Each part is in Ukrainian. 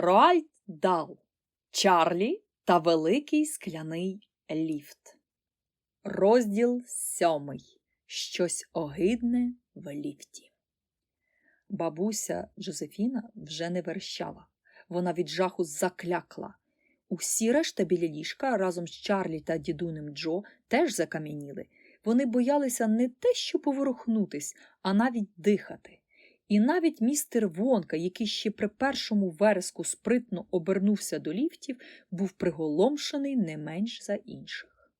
Роальд Дал, Чарлі та Великий скляний ліфт. Розділ сьомий. Щось огидне в ліфті. Бабуся Джозефіна вже не верещала. Вона від жаху заклякла. Усі решта біля ліжка разом з Чарлі та дідунем Джо теж закам'яніли. Вони боялися не те, що поворухнутись, а навіть дихати. І навіть містер Вонка, який ще при першому вереску спритно обернувся до ліфтів, був приголомшений не менш за інших.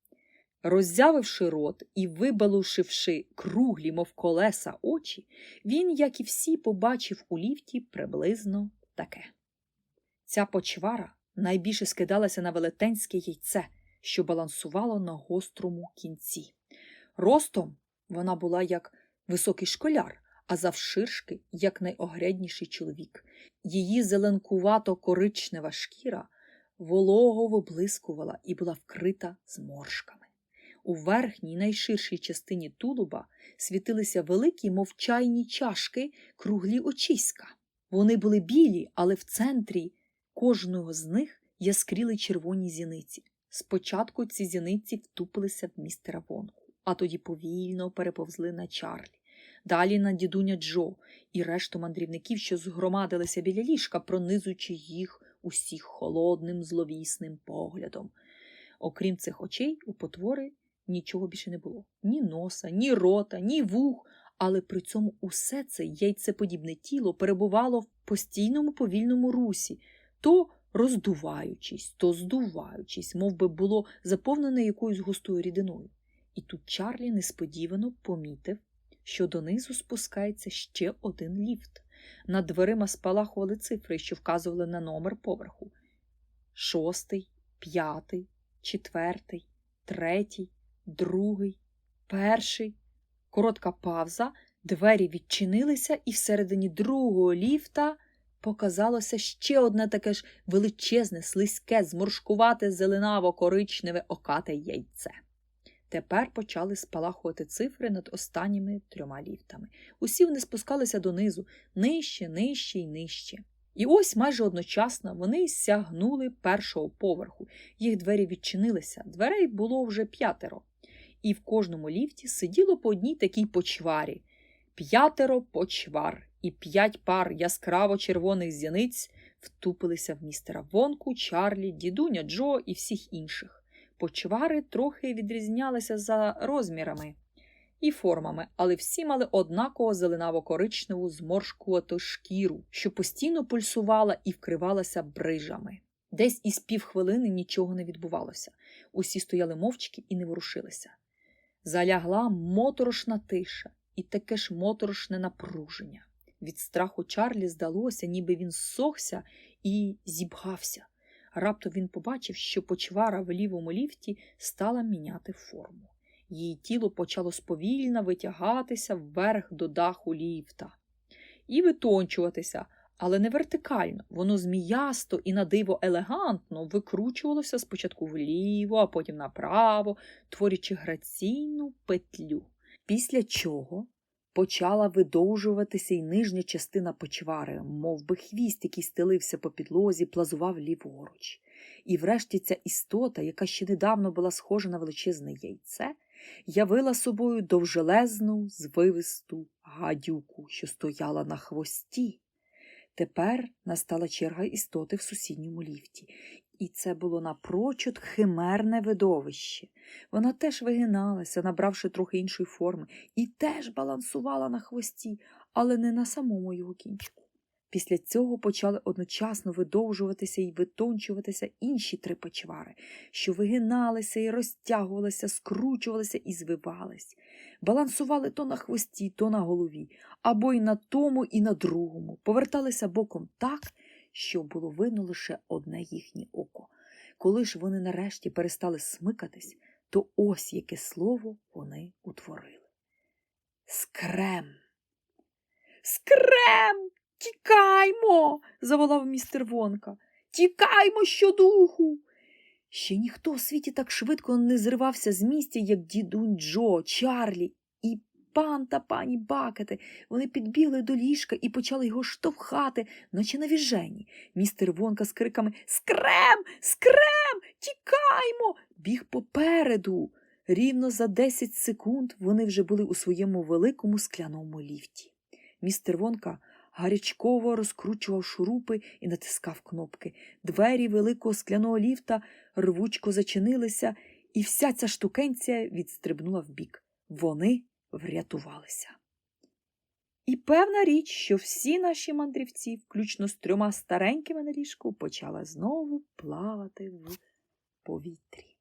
Роззявивши рот і вибалушивши круглі, мов колеса очі, він, як і всі, побачив у ліфті приблизно таке. Ця почвара найбільше скидалася на велетенське яйце, що балансувало на гострому кінці. Ростом вона була як високий школяр, а завширшки як найогрядніший чоловік. Її зеленкувато коричнева шкіра волого виблискувала і була вкрита зморшками. У верхній найширшій частині тулуба світилися великі мовчайні чашки круглі очиська. Вони були білі, але в центрі кожного з них яскріли червоні зіниці. Спочатку ці зіниці втупилися в містера Вонку, а тоді повільно переповзли на Чарлі, далі на дідуня Джо і решту мандрівників, що згромадилися біля ліжка, пронизуючи їх усіх холодним зловісним поглядом. Окрім цих очей, у потвори нічого більше не було ні носа, ні рота, ні вух, але при цьому усе це яйцеподібне тіло перебувало в постійному повільному русі, то роздуваючись, то здуваючись, мов би було заповнене якоюсь густою рідиною. І тут Чарлі несподівано помітив, що донизу спускається ще один ліфт. Над дверима спалахували цифри, що вказували на номер поверху. Шостий, п'ятий, четвертий, третій, другий, перший. Коротка павза, двері відчинилися, і всередині другого ліфта показалося ще одне таке ж величезне, слизьке, зморшкувате, зеленаво-коричневе окате яйце. Тепер почали спалахувати цифри над останніми трьома ліфтами. Усі вони спускалися донизу, нижче, нижче і нижче. І ось майже одночасно вони сягнули першого поверху. Їх двері відчинилися, дверей було вже п'ятеро. І в кожному ліфті сиділо по одній такій почварі. П'ятеро почвар і п'ять пар яскраво червоних зяниць втупилися в містера Вонку, Чарлі, дідуня Джо і всіх інших. Почвари трохи відрізнялися за розмірами і формами, але всі мали однаково зеленаво-коричневу зморшкувату шкіру, що постійно пульсувала і вкривалася брижами. Десь із півхвилини нічого не відбувалося. Усі стояли мовчки і не ворушилися. Залягла моторошна тиша і таке ж моторошне напруження. Від страху Чарлі здалося, ніби він ссохся і зібгався. Раптом він побачив, що почвара в лівому ліфті стала міняти форму. Її тіло почало сповільно витягатися вверх до даху ліфта і витончуватися, але не вертикально. Воно зміясто і на диво елегантно викручувалося спочатку вліво, а потім направо, творячи граційну петлю. Після чого почала видовжуватися й нижня частина почвари, мов би хвіст, який стелився по підлозі, плазував ліворуч. І врешті ця істота, яка ще недавно була схожа на величезне яйце, явила собою довжелезну, звивисту гадюку, що стояла на хвості. Тепер настала черга істоти в сусідньому ліфті, і це було напрочуд химерне видовище. Вона теж вигиналася, набравши трохи іншої форми, і теж балансувала на хвості, але не на самому його кінчику. Після цього почали одночасно видовжуватися і витончуватися інші три почвари, що вигиналися і розтягувалися, скручувалися і звивались, балансували то на хвості, то на голові, або й на тому, і на другому, поверталися боком так, що було видно лише одне їхнє око. Коли ж вони нарешті перестали смикатись, то ось яке слово вони утворили. Скрем. Скрем! Тікаймо. заволав містер Вонка. Тікаймо щодуху. Ще ніхто у світі так швидко не зривався з місця, як дідунь Джо, Чарлі і пан та пані Бакети. Вони підбігли до ліжка і почали його штовхати, наче на віжені. Містер Вонка з криками Скрем! Скрем! Тікаймо! біг попереду. Рівно за 10 секунд вони вже були у своєму великому скляному ліфті. Містер Вонка гарячково розкручував шурупи і натискав кнопки. Двері великого скляного ліфта рвучко зачинилися, і вся ця штукенція відстрибнула вбік. Вони врятувалися. І певна річ, що всі наші мандрівці, включно з трьома старенькими на ліжку, почали знову плавати в повітрі.